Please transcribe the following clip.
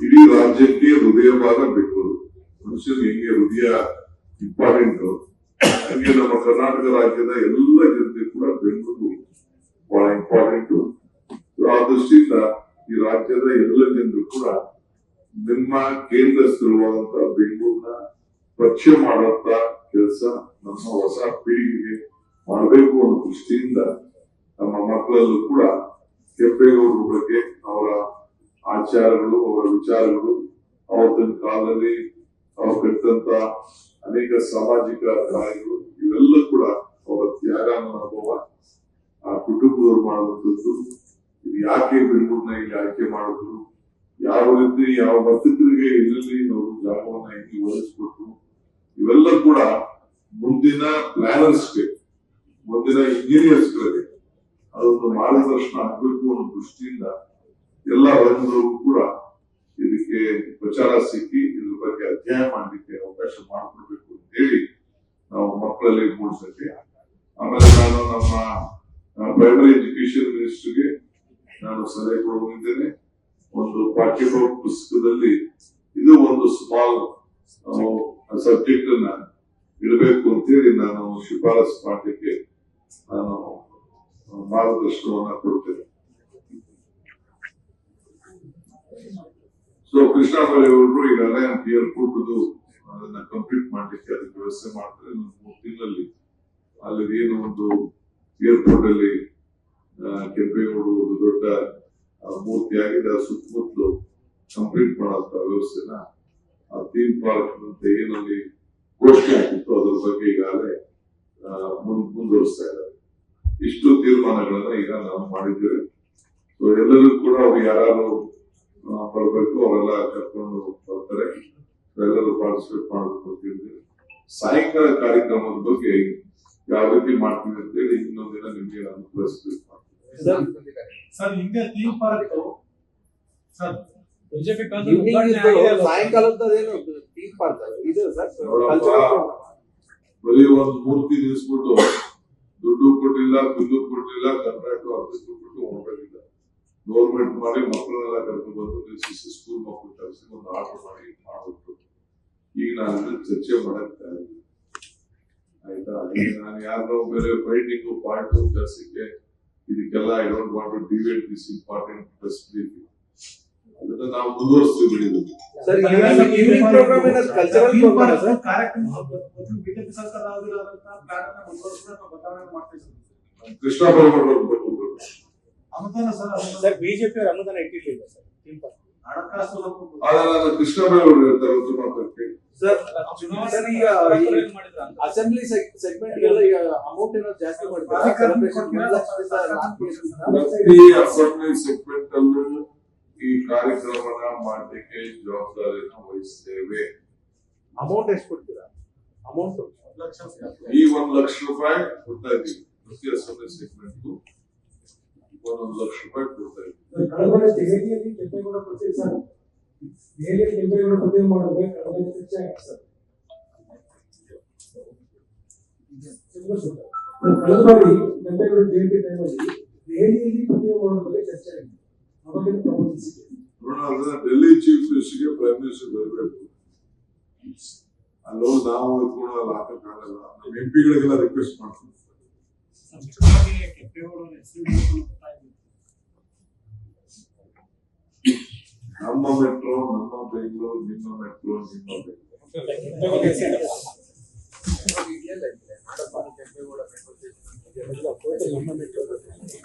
ಇಡೀ ರಾಜ್ಯಕ್ಕೆ ಹೃದಯ ಭಾಗ ಬೆಂಗಳೂರು. ಮನುಷ್ಯನ ಹೆಂಗೆ ಹೃದಯ ಇಂಪಾರ್ಟೆಂಟ್, ಹಂಗೆ ನಮ್ಮ ಕರ್ನಾಟಕ ರಾಜ್ಯದ ಎಲ್ಲ ಜನತೆ ಕೂಡ ಬೆಂಗಳೂರು ಬಹಳ ಇಂಪಾರ್ಟೆಂಟ್. ಆ ದೃಷ್ಟಿಯಿಂದ ಈ ರಾಜ್ಯದ ಎಲ್ಲ ಜನರು ಕೂಡ ನಿಮ್ಮ ಕೇಂದ್ರ ಸ್ಥಳವಾದಂತ ಬೆಂಗಳೂರಿನ ಪರಿಚಯ ಮಾಡುವಂತ ಕೆಲಸ ನಮ್ಮ ಹೊಸ ಪೀಳಿಗೆಗೆ ಮಾಡಬೇಕು ಅನ್ನೋ ದೃಷ್ಟಿಯಿಂದ ನಮ್ಮ ಮಕ್ಕಳಲ್ಲೂ ಕೂಡ ಕೆಂಪೇಗೌಡರ ಬಗ್ಗೆ ಅವರ ಆಚಾರಗಳು, ಅವರ ವಿಚಾರಗಳು, ಅವತ್ತಿನ ಕಾಲದಲ್ಲಿ ಅವ್ರು ಕಟ್ಟಂತ ಅನೇಕ ಸಾಮಾಜಿಕ ಕಾರ್ಯಗಳು ಇವೆಲ್ಲ ಕೂಡ ಅವರ ತ್ಯಾಗ ಅನುಭವ ಆ ಕುಟುಂಬದವ್ರು ಮಾಡುವಂಥದ್ದು. ಇದು ಯಾಕೆ ಬೆಂಗಳೂರಿನ ಇಲ್ಲಿ ಆಯ್ಕೆ ಮಾಡಿದ್ರು? ಯಾವ ರೀತಿ, ಯಾವ ಮತ್ತಿತರಿಗೆ ಇಲ್ಲಿ ಅವರು ಜಾಗವನ್ನ ಹೆಂಗೆ ಒದಗಿಸ್ಕೊಟ್ರು? ಇವೆಲ್ಲ ಕೂಡ ಮುಂದಿನ ಪ್ಲಾನರ್ಸ್ಗೆ ಮುಂದಿನ ಇಂಜಿನಿಯರ್ಸ್ಗಳಿಗೆ ಅದೊಂದು ಮಾರ್ಗದರ್ಶನ ಆಗಬೇಕು ಅನ್ನೋ ದೃಷ್ಟಿಯಿಂದ ಎಲ್ಲ ರಂಗದವರು ಕೂಡ ಇದಕ್ಕೆ ಪ್ರಚಾರ ಸಿಕ್ಕಿ ಇದ್ರ ಬಗ್ಗೆ ಅಧ್ಯಯನ ಮಾಡಲಿಕ್ಕೆ ಅವಕಾಶ ಮಾಡಿಕೊಡ್ಬೇಕು ಅಂತ ಹೇಳಿ ನಾವು ಮಕ್ಕಳಲ್ಲಿ ಮೂಡಿಸಕ್ಕೆ ಆಮೇಲೆ ನಾನು ನಮ್ಮ ಪ್ರೈಮರಿ ಎಜುಕೇಶನ್ ಮಿನಿಸ್ಟರ್ಗೆ ನಾನು ಸಲಹೆ ಕೊಡಬಹುದಿದ್ದೇನೆ ಒಂದು ಪಾಠ್ಯ ಪುಸ್ತಕದಲ್ಲಿ ಇದು ಒಂದು ಸ್ಮಾಲ್ ಸಬ್ಜೆಕ್ಟ್ ಅನ್ನ ಇಡಬೇಕು ಅಂತೇಳಿ ನಾನು ಶಿಫಾರಸ್ ಮಾಡಲಿಕ್ಕೆ ನಾನು ಮಾರ್ಗದರ್ಶನವನ್ನ ಕೊಡ್ತೇನೆ. ಸೊ ಕೃಷ್ಣಾಪುರಿ ಅವರು ಈಗಾಗಲೇ ಏರ್ಪೋರ್ಟ್ ಅದನ್ನ ಕಂಪ್ಲೀಟ್ ಮಾಡ್ಲಿಕ್ಕೆ ಅದಕ್ಕೆ ವ್ಯವಸ್ಥೆ ಮಾಡ್ತಾರೆ ಮೂರು ತಿಂಗಳಲ್ಲಿ. ಅಲ್ಲಿ ಏನು ಒಂದು ಏರ್ಪೋರ್ಟ್ ಅಲ್ಲಿ ಕೆಂಪೇಗೌಡ ಒಂದು ದೊಡ್ಡ ಮೂರ್ತಿ ಆಗಿದೆ ಸುತ್ತಮುತ್ತಲು ಕಂಪ್ಲೀಟ್ ಮಾಡುವಂತ ವ್ಯವಸ್ಥೆನ, ಆ ಥೀಮ್ ಪಾರ್ಕ್ ಅಂತ ಏನಲ್ಲಿ ಘೋಷಣೆ ಆಗಿತ್ತು, ಅದ್ರ ಬಗ್ಗೆ ಈಗಾಗಲೇ ಮುಂದುವರಿಸ್ತಾ ಇದ್ದಾರೆ. ಇಷ್ಟು ತೀರ್ಮಾನಗಳನ್ನ ಈಗ ನಾವು ಮಾಡಿದ್ದೇವೆ. ಸೊ ಎಲ್ಲರೂ ಕೂಡ ಅವ್ರು ಯಾರು ಬರಬೇಕು ಅವರೆಲ್ಲ ಕರ್ಕೊಂಡು ಬರ್ತಾರೆ ಎಲ್ಲರೂ ಪಾರ್ಟಿಸಿಪೇಟ್ ಮಾಡಬೇಕು ಅಂತ ಹೇಳಿದ್ರೆ ಸಾಯಂಕಾಲ ಕಾರ್ಯಕ್ರಮದ ಬಗ್ಗೆ ಯಾವ ರೀತಿ ಮಾಡ್ತೀವಿ ಅಂತ ಹೇಳಿ ಇನ್ನೊಂದ್ ದಿನ ನಿಮ್ಗೆ ನಾನು ತಿಳಿಸ್ಬೇಕು ಸರ್ ಹಿಂದೆ ಥೀಮ್ ಪಾರ್ಕ್ ಸರ್ ಬರೀ ಒಂದ್ ಮೂರ್ತಿ ನಿಲ್ಸ್ಬಿಟ್ಟು ದುಡ್ಡು ಕೊಟ್ಟಿಲ್ಲ ಬಿಲ್ಲು ಕೊಟ್ಟಿಲ್ಲ ಕಂಟ್ರಾಕ್ಟ್ ಅದಕ್ಕೆ ಕೊಟ್ಟು ಹೋಗ್ಬೇಕಿಲ್ಲ ಗೌರ್ಮೆಂಟ್ ಮಾಡಿ ಮಕ್ಕಳನ್ನೆಲ್ಲ ಕರ್ಕೊಂಡು ಬಂದು ಸಿ ಸ್ಕೂಲ್ ಮಕ್ಕಳು ಕರೆಸಿ ಒಂದು ಆರ್ಡರ್ ಮಾಡಿ ಮಾಡ್ಬಿಟ್ಟು ಈಗ ನಾನು ಚರ್ಚೆ ಮಾಡಕ್. ಆಯ್ತಾ? ನಾನು ಯಾರನ್ನೋ ಬೇರೆ ಫೈಟಿಂಗು ಪಾರ್ಟ್ ಕೆಲಸಕ್ಕೆ ಇದಕ್ಕೆಲ್ಲ I don't want to deviate this important briefing ಅದನ್ನ ನಾವು ಮುಂದುವರಿಸ್ತೀವಿ ಬಿಡಿದ್ದು sir evening programme cultural programme sir ಕಾರ್ಯಕ್ರಮ ಬಿಜೆಪಿ ಸರ್ಕಾರ ಆಗಿರೋದಂತ ಪ್ಲಾನ್ ಅನ್ನ ಮುಂದುವರಿಸಿದ್ರೆ ನಾವು ಬದಲಾವಣೆ ಮಾಡ್ತೀವಿ ಕೃಷ್ಣ ಬರಬೇಕು. ಅನುದಾನ ಸರ್ ಸರ್ ಬಿಜೆಪಿ ಅವರು ಅನುದಾನ ಇಟ್ಟಿರ್ಲಿಲ್ಲ ಸರ್ ಹಣಕಾಸು ಸರ್ ಚುನಾವಣೆ ಈಗ ಅಸೆಂಬ್ಲಿ ಸೆಗ್ಮೆಂಟ್ ಎಲ್ಲ ಈಗ ಅಮೌಂಟ್ ಏನೋ ಜಾಸ್ತಿ ಮಾಡಿದ್ದಾರೆ. ಅಸೆಂಬ್ಲಿ ಸೆಗ್ಮೆಂಟ್ ಅಲ್ಲೂ ಈ ಕಾರ್ಯಕ್ರಮನ ಮಾಡಲಿಕ್ಕೆ ಜವಾಬ್ದಾರಿಯನ್ನು ವಹಿಸ್ತೇವೆ. ಅಮೌಂಟ್ ಎಷ್ಟು ಕೊಡ್ತೀರಾ? ಅಮೌಂಟ್ ಲಕ್ಷ ಈ ಒಂದ್ ಲಕ್ಷ ರೂಪಾಯಿ ಕೊಡ್ತಾ ಇದ್ದೀವಿ ಪ್ರತಿ ಅಸೆಂಬ್ಲಿ ಸೆಗ್ಮೆಂಟ್ ಒಂದೊಂದು ಲಕ್ಷ ರೂಪಾಯಿ ಕೊಡ್ತಾ ಇದ್ದೀವಿ ಕಳೆದ ದೆಹಲಿಯಲ್ಲಿ ಕೆಂಪೇಗೌಡ ಪ್ರತಿ ಸರ್ ದೆಹಲಿಯಲ್ಲಿ ಕೆಂಪೇಗೌಡ ಪ್ರತಿ ಮಾಡಬೇಕು ಚರ್ಚೆ ಆಗಿದೆ ಸರ್. ಕಳೆದ ಬಾರಿ ಕೆಂಪೇಗೌಡ ಜಯಂತಿ ಟೈಮಲ್ಲಿ ದೆಹಲಿಯಲ್ಲಿ ಪ್ರತಿಮೆ ಮಾಡೋದ್ರ ಬಗ್ಗೆ ಚರ್ಚೆ ಆಗಿದೆ. ಅವಾಗ ಅದನ್ನ ಡೆಲ್ಲಿ ಚೀಫ್ ಮಿನಿಸ್ಟರ್ಗೆ ಪ್ರೈಮ್ ಮಿನಿಸ್ಟರ್ ಬರಬೇಕು. ಅಲ್ಲೋ ನಾವು ಕೂಡ ಹಾಕಕ್ಕಾಗಲ್ಲ ನಮ್ಮ ಎಂಪಿಗಳಿಗೆಲ್ಲ ರಿಕ್ವೆಸ್ಟ್ ಮಾಡ್ತೀವಿ ಸಂಪೂರ್ಣವಾಗಿ ಕೆಂಪೇಗೌಡರ ಹೆಸರು ಇಡಬೇಕು ಅಂತ ಇದೆ. ನಮ್ಮ ಮೆಟ್ರೋ ನಮ್ಮ ಬೆಂಗಳೂರು ನಿಮ್ಮ ಮೆಟ್ರೋ ನಿಮ್ಮ ಬೆಂಗಳೂರು